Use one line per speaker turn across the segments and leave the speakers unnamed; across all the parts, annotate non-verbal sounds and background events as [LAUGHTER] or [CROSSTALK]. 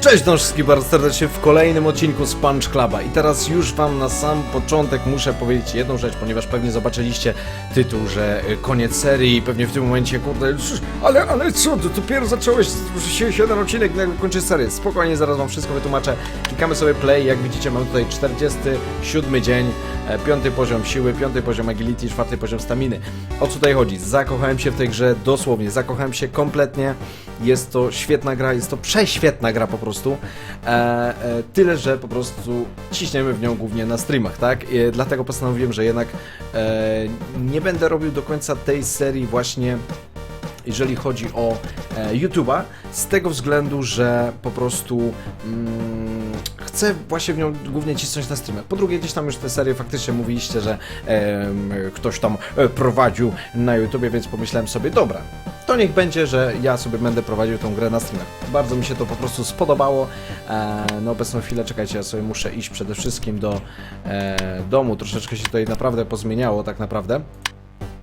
Cześć no wszystkim bardzo serdecznie w kolejnym odcinku z Punch Cluba. I teraz już wam na sam początek muszę powiedzieć jedną rzecz, ponieważ pewnie zobaczyliście tytuł, że y, koniec serii i pewnie w tym momencie kurde, "Cóż, ale, ale co, ty dopiero zacząłeś, jeden odcinek nagle kończy serię, spokojnie zaraz wam wszystko wytłumaczę, klikamy sobie play, jak widzicie mamy tutaj 47 dzień, piąty poziom siły, piąty poziom agility, czwarty poziom staminy. O co tutaj chodzi? Zakochałem się w tej grze dosłownie, zakochałem się kompletnie. Jest to świetna gra, jest to prześwietna gra po prostu. E, e, tyle, że po prostu ciśniemy w nią głównie na streamach, tak? E, dlatego postanowiłem, że jednak e, nie będę robił do końca tej serii właśnie jeżeli chodzi o e, YouTube'a, z tego względu, że po prostu mm, chcę właśnie w nią głównie cisnąć na streamach. Po drugie, gdzieś tam już te serie faktycznie mówiliście, że em, ktoś tam e, prowadził na YouTubie, więc pomyślałem sobie, dobra, to niech będzie, że ja sobie będę prowadził tą grę na streamach. Bardzo mi się to po prostu spodobało. E, na obecną chwilę, czekajcie, ja sobie muszę iść przede wszystkim do e, domu. Troszeczkę się tutaj naprawdę pozmieniało, tak naprawdę.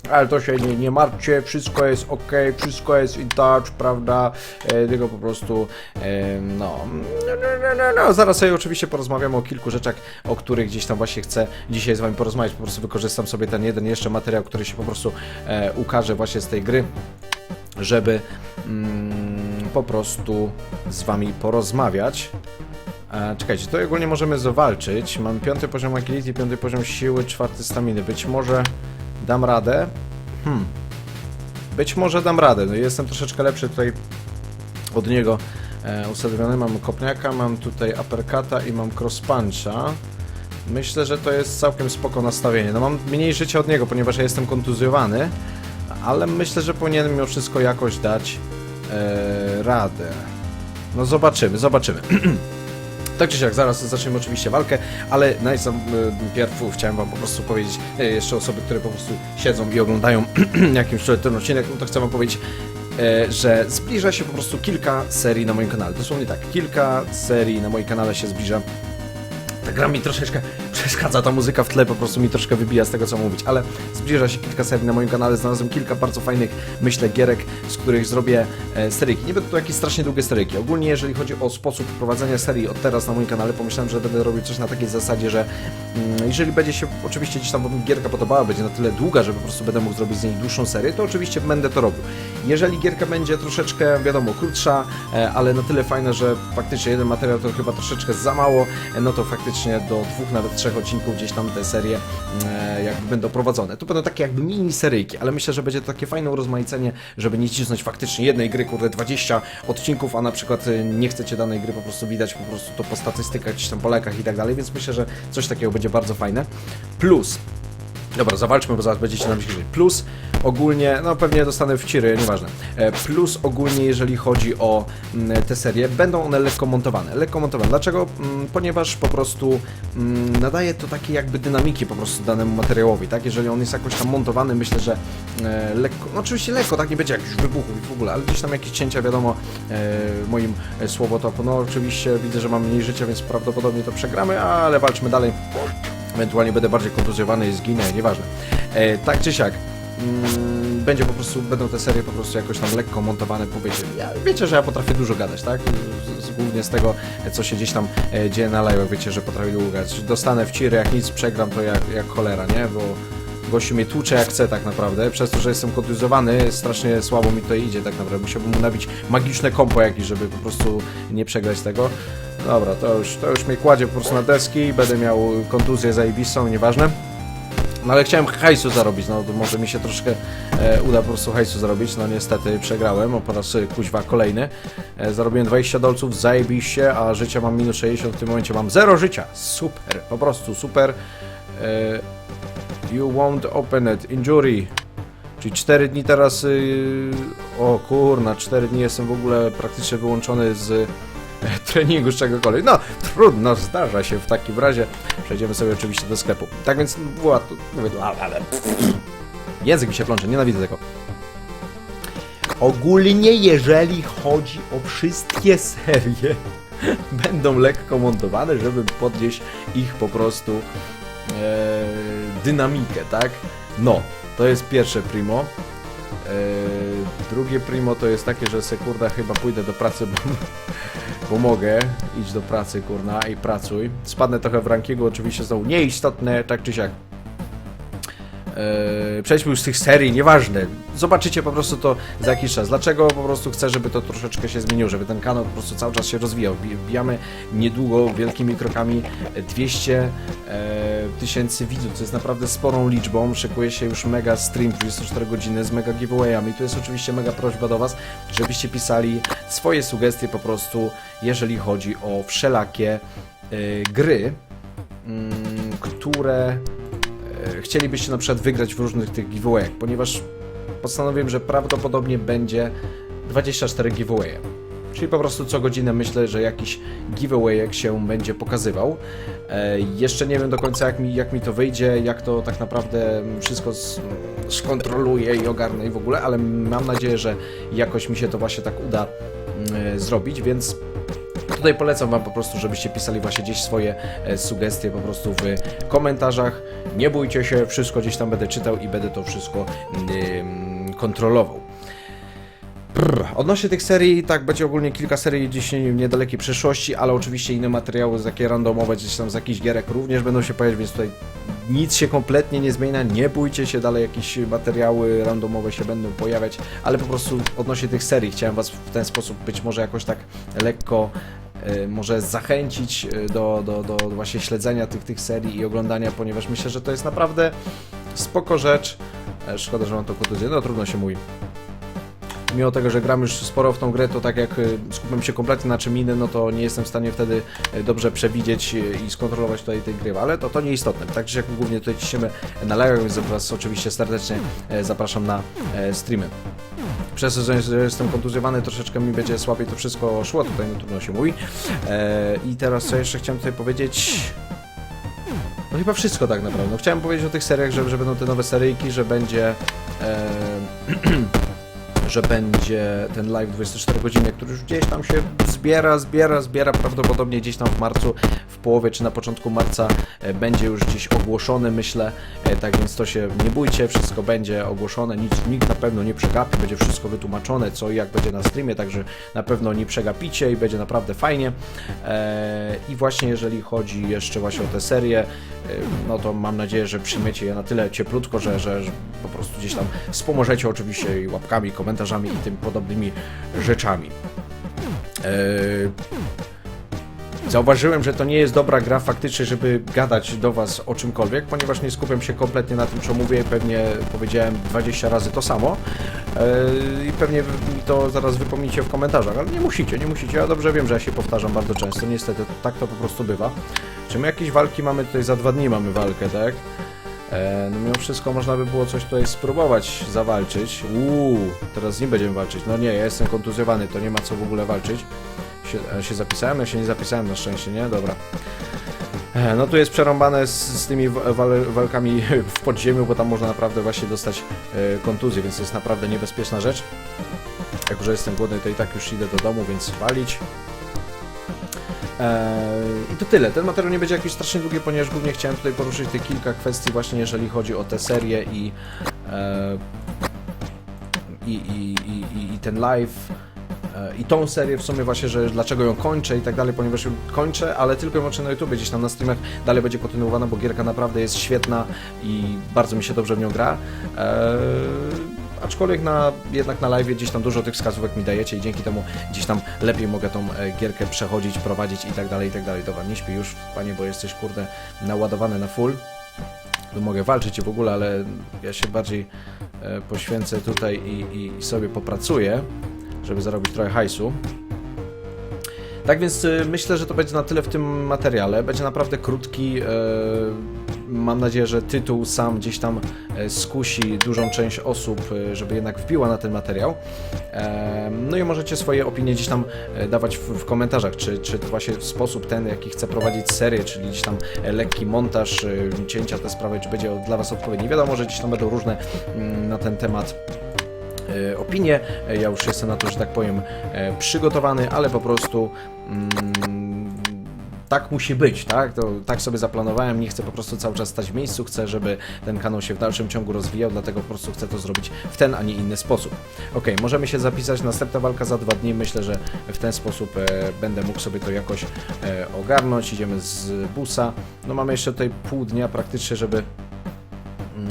Ale to się nie, nie martwcie, wszystko jest ok, wszystko jest in touch, prawda? E, tylko po prostu, e, no, no, no, no, no, zaraz sobie oczywiście porozmawiamy o kilku rzeczach, o których gdzieś tam właśnie chcę dzisiaj z Wami porozmawiać. Po prostu wykorzystam sobie ten jeden jeszcze materiał, który się po prostu e, ukaże właśnie z tej gry, żeby mm, po prostu z Wami porozmawiać. E, czekajcie, to ogólnie możemy zawalczyć. Mam piąty poziom agility, piąty poziom siły, czwarty staminy. Być może dam radę. Hmm. Być może dam radę. No jestem troszeczkę lepszy tutaj od niego e, usadowiony. Mam kopniaka, mam tutaj uppercuta i mam cross puncha. Myślę, że to jest całkiem spoko nastawienie. No mam mniej życia od niego, ponieważ ja jestem kontuzjowany, ale myślę, że powinienem mimo wszystko jakoś dać e, radę. No zobaczymy, zobaczymy. [CLEARS THROAT] Tak czy siak, zaraz zaczniemy oczywiście walkę, ale najpierw chciałem wam po prostu powiedzieć, e, jeszcze osoby, które po prostu siedzą i oglądają [CLEARS THROAT] jakimś ten odcinek, no to chcę wam powiedzieć, e, że zbliża się po prostu kilka serii na moim kanale. Dosłownie tak, kilka serii na moim kanale się zbliża. Ta gra mi troszeczkę przeszkadza, ta muzyka w tle po prostu mi troszkę wybija z tego, co mówić, ale zbliża się kilka serii na moim kanale, znalazłem kilka bardzo fajnych, myślę, gierek, z których zrobię e, seryjki. Nie będą to jakieś strasznie długie seryjki. Ogólnie, jeżeli chodzi o sposób prowadzenia serii od teraz na moim kanale, pomyślałem, że będę robił coś na takiej zasadzie, że mm, jeżeli będzie się oczywiście gdzieś tam gierka podobała, będzie na tyle długa, że po prostu będę mógł zrobić z niej dłuższą serię, to oczywiście będę to robił. Jeżeli gierka będzie troszeczkę, wiadomo, krótsza, e, ale na tyle fajna, że faktycznie jeden materiał to chyba troszeczkę za mało, e, no to faktycznie do dwóch, nawet trzech odcinków gdzieś tam te serie e, jakby będą prowadzone. To będą takie jakby mini seryjki, ale myślę, że będzie to takie fajne urozmaicenie, żeby nie cisnąć faktycznie jednej gry, kurde, 20 odcinków, a na przykład e, nie chcecie danej gry po prostu widać po prostu to po statystykach, gdzieś tam po lekach i tak dalej, więc myślę, że coś takiego będzie bardzo fajne. Plus, Dobra, zawalczmy, bo zaraz będziecie nam myśleć. Plus ogólnie, no pewnie dostanę w ciry, nieważne. E, Plus ogólnie, jeżeli chodzi o mm, te serie, będą one lekko montowane. Lekko montowane. Dlaczego? Mm, Ponieważ po prostu mm, nadaje to takiej jakby dynamiki po prostu danemu materiałowi, tak? Jeżeli on jest jakoś tam montowany, myślę, że e, lekko, no oczywiście lekko, tak? Nie będzie jakichś wybuchów w ogóle, ale gdzieś tam jakieś cięcia, wiadomo, e, moim słowotoku. No oczywiście widzę, że mam mniej życia, więc prawdopodobnie to przegramy, ale walczmy dalej. Ewentualnie będę bardziej kontuzjowany i zginę, nieważne. E, tak czy siak, mm, będzie po prostu, będą te serie po prostu jakoś tam lekko montowane, bo wiecie, ja, wiecie, że ja potrafię dużo gadać, tak? Głównie z tego, co się gdzieś tam e, dzieje na live, wiecie, że potrafię długo gadać. Dostanę w ciry, jak nic przegram, to jak, jak cholera, nie? Bo gościu mnie tłucze jak chce tak naprawdę, przez to, że jestem kontuzjowany, strasznie słabo mi to idzie tak naprawdę. Musiałbym mu nabić magiczne kompo jakieś, żeby po prostu nie przegrać tego. Dobra, to już, to już mnie kładzie po prostu na deski, będę miał kontuzję zajebistą, nieważne. No ale chciałem hajsu zarobić, no to może mi się troszkę e, uda po prostu hajsu zarobić, no niestety przegrałem, o po raz e, kuźwa kolejny. E, zarobiłem 20 dolców, zajebiście, a życia mam minus 60, w tym momencie mam 0 życia. Super, po prostu super. E, you won't open it, injury. Czyli 4 dni teraz, y, o kurna, 4 dni jestem w ogóle praktycznie wyłączony z [LAUGHS] treningu, z czegokolwiek. No, trudno, zdarza się w takim razie. Przejdziemy sobie oczywiście do sklepu. Tak więc była tu, mówię tu, ale, [CLEARS THROAT] język mi się plącze, nienawidzę tego. Ogólnie, jeżeli chodzi o wszystkie [LAUGHS] serie, będą lekko montowane, żeby podnieść ich po prostu e, dynamikę, tak? No, to jest pierwsze primo. E, drugie primo to jest takie, że sekurda chyba pójdę do pracy, bo [LAUGHS] bo mogę, idź do pracy, kurna, i pracuj. Spadnę trochę w rankingu, oczywiście znowu nieistotne, tak czy siak. Eee, przejdźmy już z tych serii, nieważne. Zobaczycie po prostu to za jakiś czas. Dlaczego po prostu chcę, żeby to troszeczkę się zmieniło, żeby ten kanał po prostu cały czas się rozwijał. Wbi- Wbijamy niedługo, wielkimi krokami 200 e, tysięcy widzów, co jest naprawdę sporą liczbą. Szykuje się już mega stream 24 godziny z mega giveawayami. Tu jest oczywiście mega prośba do Was, żebyście pisali swoje sugestie po prostu, jeżeli chodzi o wszelakie e, gry, mm, które chcielibyście na przykład wygrać w różnych tych giveawayach, ponieważ postanowiłem, że prawdopodobnie będzie 24 giveawaye. Czyli po prostu co godzinę myślę, że jakiś giveawayek się będzie pokazywał. E, jeszcze nie wiem do końca jak mi, jak mi to wyjdzie, jak to tak naprawdę wszystko s- skontroluję i ogarnę i w ogóle, ale mam nadzieję, że jakoś mi się to właśnie tak uda mm, e, zrobić, więc Tutaj polecam Wam po prostu, żebyście pisali właśnie gdzieś swoje e, sugestie po prostu w komentarzach. Nie bójcie się, wszystko gdzieś tam będę czytał i będę to wszystko kontrolował. Brr. Odnośnie tych serii, tak, będzie ogólnie kilka serii gdzieś w niedalekiej przyszłości, ale oczywiście inne materiały, takie randomowe, gdzieś tam z jakichś gierek również będą się pojawiać, więc tutaj nic się kompletnie nie zmienia, nie bójcie się, dalej jakieś materiały randomowe się będą pojawiać, ale po prostu odnośnie tych serii chciałem Was w ten sposób być może jakoś tak lekko może zachęcić e, do, do, do właśnie śledzenia tych, tych serii i oglądania, ponieważ myślę, że to jest naprawdę spoko rzecz. E, Szkoda, że mam to kontuzję, no trudno się mówi mimo tego, że gram już sporo w tą grę, to tak jak y, skupiam się kompletnie na czym innym, no to nie jestem w stanie wtedy y, dobrze przewidzieć y, i skontrolować tutaj tej gry, ale to, to nieistotne. Także jak głównie tutaj ciśniemy na live, więc Was oczywiście serdecznie e, zapraszam na e, streamy. Przez to, że jestem kontuzjowany, troszeczkę mi będzie słabiej to wszystko szło, tutaj no trudno się mówi. E, I teraz co jeszcze chciałem tutaj powiedzieć... No chyba wszystko tak naprawdę. No, chciałem powiedzieć o tych seriach, że, że będą te nowe seryjki, że będzie... E, [CLEARS THROAT] że będzie ten live 24 godziny, który już gdzieś tam się zbiera, zbiera, zbiera, prawdopodobnie gdzieś tam w marcu, w połowie czy na początku marca e, będzie już gdzieś ogłoszony, myślę, E, tak więc to się nie bójcie, wszystko będzie ogłoszone, nic, nikt na pewno nie przegapi, będzie wszystko wytłumaczone, co i jak będzie na streamie, także na pewno nie przegapicie i będzie naprawdę fajnie. E, I właśnie jeżeli chodzi jeszcze właśnie o tę serię, no to mam nadzieję, że przyjmiecie je na tyle cieplutko, że, że po prostu gdzieś tam wspomożecie oczywiście i łapkami, komentarzami i tym podobnymi rzeczami. Eee, Zauważyłem, że to nie jest dobra gra faktycznie, żeby gadać do Was o czymkolwiek, ponieważ nie skupiam się kompletnie na tym, co mówię. Pewnie powiedziałem 20 razy to samo eee, i pewnie mi to zaraz wypomnicie w komentarzach, ale nie musicie, nie musicie. Ja dobrze wiem, że ja się powtarzam bardzo często. Niestety tak to po prostu bywa. Czy my jakieś walki mamy tutaj za dwa dni mamy walkę, tak? E, no mimo wszystko można by było coś tutaj spróbować zawalczyć. Uuu, teraz z nim będziemy walczyć. No nie, ja jestem kontuzjowany, to nie ma co w ogóle walczyć. Się, e, się zapisałem? Ja się nie zapisałem na szczęście, nie? Dobra. E, no tu jest przerąbane z, z tymi wa- wal, walkami [LAUGHS] w podziemiu, bo tam można naprawdę właśnie dostać e, kontuzję, więc to jest naprawdę niebezpieczna rzecz. Jako, że jestem głodny, to i tak już idę do domu, więc walić. Eee, I to tyle. Ten materiał nie będzie jakiś strasznie długi, ponieważ głównie chciałem tutaj poruszyć te kilka kwestii właśnie jeżeli chodzi o tę serię i, e, i, i, i, i, ten live e, i tą serię w sumie właśnie, że dlaczego ją kończę i tak dalej, ponieważ ją kończę, ale tylko i na YouTube, gdzieś tam na streamach dalej będzie kontynuowana, bo gierka naprawdę jest świetna i bardzo mi się dobrze w nią gra. Eee, aczkolwiek na, jednak na live gdzieś tam dużo tych wskazówek mi dajecie i dzięki temu gdzieś tam lepiej mogę tą e, gierkę przechodzić, prowadzić i tak dalej, i tak dalej. Dobra, nie śpi już, panie, bo jesteś kurde naładowany na full. Tu mogę walczyć w ogóle, ale ja się bardziej e, poświęcę tutaj i, i sobie popracuję, żeby zarobić trochę hajsu. Tak więc y, myślę, że to będzie na tyle w tym materiale. Będzie naprawdę krótki. e, Mam nadzieję, że tytuł sam gdzieś tam e, skusi dużą część osób, e, żeby jednak wbiła na ten materiał. E, No i możecie swoje opinie gdzieś tam e, dawać w, komentarzach, czy, czy to właśnie sposób ten, jaki chcę prowadzić serię, czyli gdzieś tam lekki montaż, cięcia, te sprawy, czy będzie dla Was odpowiedni. Wiadomo, że gdzieś tam będą różne mm, na ten temat opinie. E, Ja już jestem na to, że tak powiem, e, przygotowany, ale po prostu mm, tak musi być, tak? To, tak sobie zaplanowałem, nie chcę po prostu cały czas stać w miejscu, chcę, żeby ten kanał się w dalszym ciągu rozwijał, dlatego po prostu chcę to zrobić w ten, a nie inny sposób. Ok, możemy się zapisać, następna walka za dwa dni, myślę, że w ten sposób e, będę mógł sobie to jakoś e, ogarnąć, idziemy z busa, no mamy jeszcze tutaj pół dnia praktycznie, żeby mm,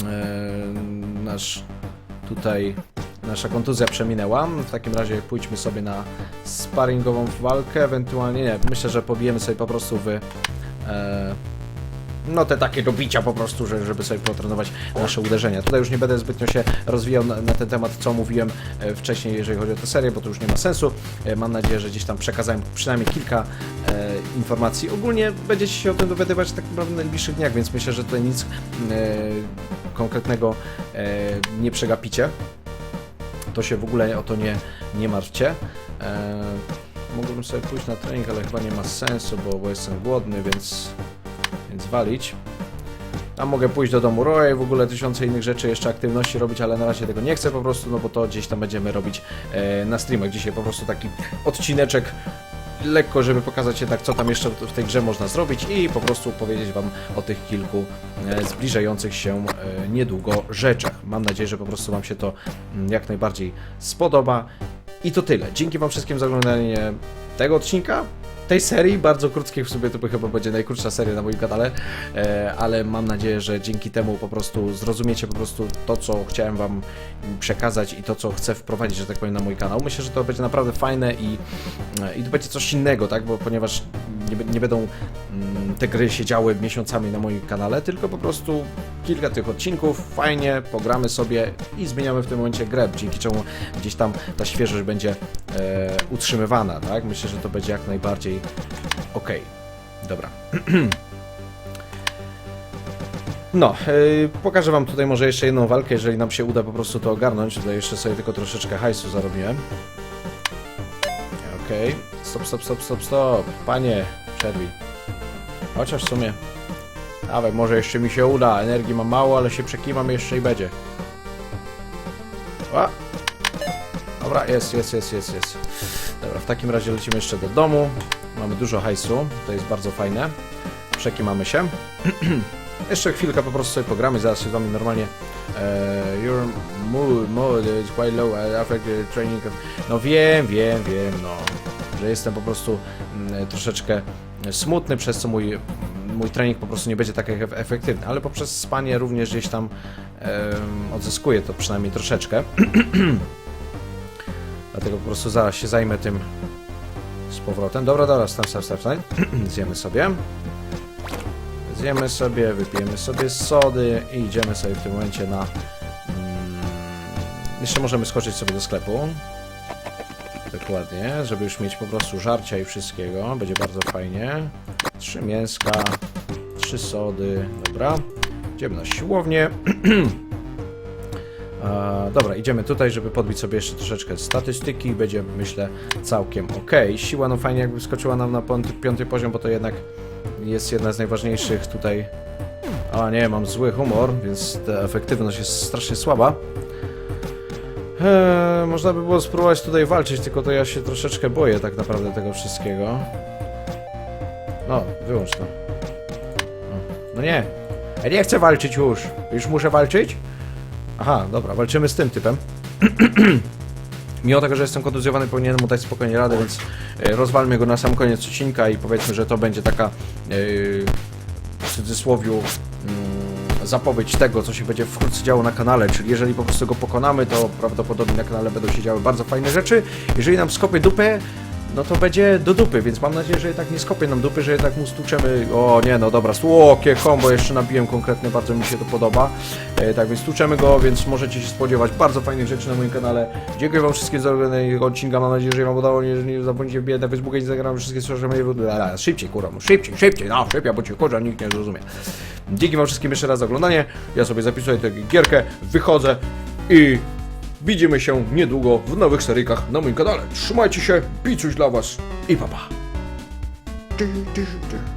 e, nasz tutaj nasza kontuzja przeminęła. W takim razie pójdźmy sobie na sparingową walkę, ewentualnie nie, myślę, że pobijemy sobie po prostu w e, no te takie do bicia po prostu, że, żeby sobie potrenować nasze uderzenia. Tutaj już nie będę zbytnio się rozwijał na, na ten temat, co mówiłem e, wcześniej, jeżeli chodzi o tę serię, bo to już nie ma sensu. E, mam nadzieję, że gdzieś tam przekazałem przynajmniej kilka e, informacji. Ogólnie będziecie się o tym dowiadywać tak naprawdę w najbliższych dniach, więc myślę, że tutaj nic e, konkretnego e, nie przegapicie. To się w ogóle o to nie, nie martwcie. E, mógłbym sobie pójść na trening, ale chyba nie ma sensu, bo, bo jestem głodny, więc, więc walić. A mogę pójść do domu Roya i w ogóle tysiące innych rzeczy, jeszcze aktywności robić, ale na razie tego nie chcę po prostu, no bo to gdzieś tam będziemy robić e, na streamach. Dzisiaj po prostu taki odcineczek lekko, żeby pokazać jednak, co tam jeszcze w tej grze można zrobić i po prostu powiedzieć Wam o tych kilku e, zbliżających się e, niedługo rzeczach. Mam nadzieję, że po prostu Wam się to mm, jak najbardziej spodoba. I to tyle. Dzięki Wam wszystkim za oglądanie tego odcinka. Tej serii, bardzo krótkiej w sobie, to chyba będzie najkrótsza seria na moim kanale, e, ale mam nadzieję, że dzięki temu po prostu zrozumiecie po prostu to, co chciałem Wam przekazać i to, co chcę wprowadzić, że tak powiem, na mój kanał. Myślę, że to będzie naprawdę fajne i, e, i to będzie coś innego, tak, bo ponieważ nie, nie będą mm, te gry się działy miesiącami na moim kanale, tylko po prostu kilka tych odcinków, fajnie, pogramy sobie i zmieniamy w tym momencie grę, dzięki czemu gdzieś tam ta świeżość będzie utrzymywana, tak? Myślę, że to będzie jak najbardziej okej. Dobra. [CLEARS THROAT] No, yy, pokażę Wam tutaj może jeszcze jedną walkę, jeżeli nam się uda po prostu to ogarnąć. Tutaj jeszcze sobie tylko troszeczkę hajsu zarobiłem. Okej. Stop, stop, stop, stop, stop. Panie, przerwij. Chociaż w sumie... Dawaj, może jeszcze mi się uda. Energii mam mało, ale się przekimam jeszcze i będzie. Dobra, jest, jest, jest, jest, jest. Dobra, w takim razie lecimy jeszcze do domu. Mamy dużo hajsu, to jest bardzo fajne. Przekimamy się. [CLEARS THROAT] jeszcze chwilkę po prostu sobie pogramy, zaraz się z wami normalnie e, Your mood, mood is quite low, affect training. No wiem, wiem, wiem, no. Że jestem po prostu mm, troszeczkę smutny, przez co mój, mój trening po prostu nie będzie tak ef- efektywny, ale poprzez spanie również gdzieś tam odzyskuję to przynajmniej troszeczkę. [CLEARS THROAT] Dlatego po prostu zaraz się zajmę tym z powrotem. Dobra, dobra, staw, staw, staw, staw. Zjemy sobie. Zjemy sobie, wypijemy sobie sody i idziemy sobie w tym momencie na... Mm, jeszcze możemy skoczyć sobie do sklepu. Dokładnie, żeby już mieć po prostu żarcia i wszystkiego. Będzie bardzo fajnie. Trzy mięska, trzy sody, dobra. Idziemy na siłownię. [CLEARS THROAT] Dobra, idziemy tutaj, żeby podbić sobie jeszcze troszeczkę statystyki. Będzie, myślę, całkiem ok. Siła, no fajnie jakby skoczyła nam na piąty, piąty poziom, bo to jednak jest jedna z najważniejszych tutaj. A nie, mam zły humor, więc ta efektywność jest strasznie słaba. Eee, można by było spróbować tutaj walczyć, tylko to ja się troszeczkę boję tak naprawdę tego wszystkiego. No, wyłącz to. No, no nie. Ja nie chcę walczyć już. Już muszę walczyć? Aha, dobra, walczymy z tym typem. [CLEARS THROAT] Mimo tego, że jestem kontuzjowany, powinienem mu dać spokojnie radę, więc e, rozwalmy go na sam koniec odcinka i powiedzmy, że to będzie taka e, w cudzysłowiu mm, zapowiedź tego, co się będzie wkrótce działo na kanale, czyli jeżeli po prostu go pokonamy, to prawdopodobnie na kanale będą się działy bardzo fajne rzeczy. Jeżeli nam skopie dupę, no to będzie do dupy, więc mam nadzieję, że jednak nie skopie nam dupy, że jednak mu stłuczemy... O nie, no dobra, słokie combo jeszcze nabiłem konkretnie, bardzo mi się to podoba. E, tak więc stłuczemy go, więc możecie się spodziewać bardzo fajnych rzeczy na moim kanale. Dziękuję wam wszystkim za oglądanie odcinka, mam nadzieję, że wam udało, nie, nie zapomnijcie wbijać na Facebooka, Instagram, wszystkie social media, szybciej kurwa, no, szybciej, szybciej, no szybciej, bo cię kurwa nikt nie zrozumie. Dzięki wam wszystkim jeszcze raz za oglądanie, ja sobie zapisuję tę gierkę, wychodzę i widzimy się niedługo w nowych seryjkach na moim kanale. Trzymajcie się, picuś dla was i papa. Pa.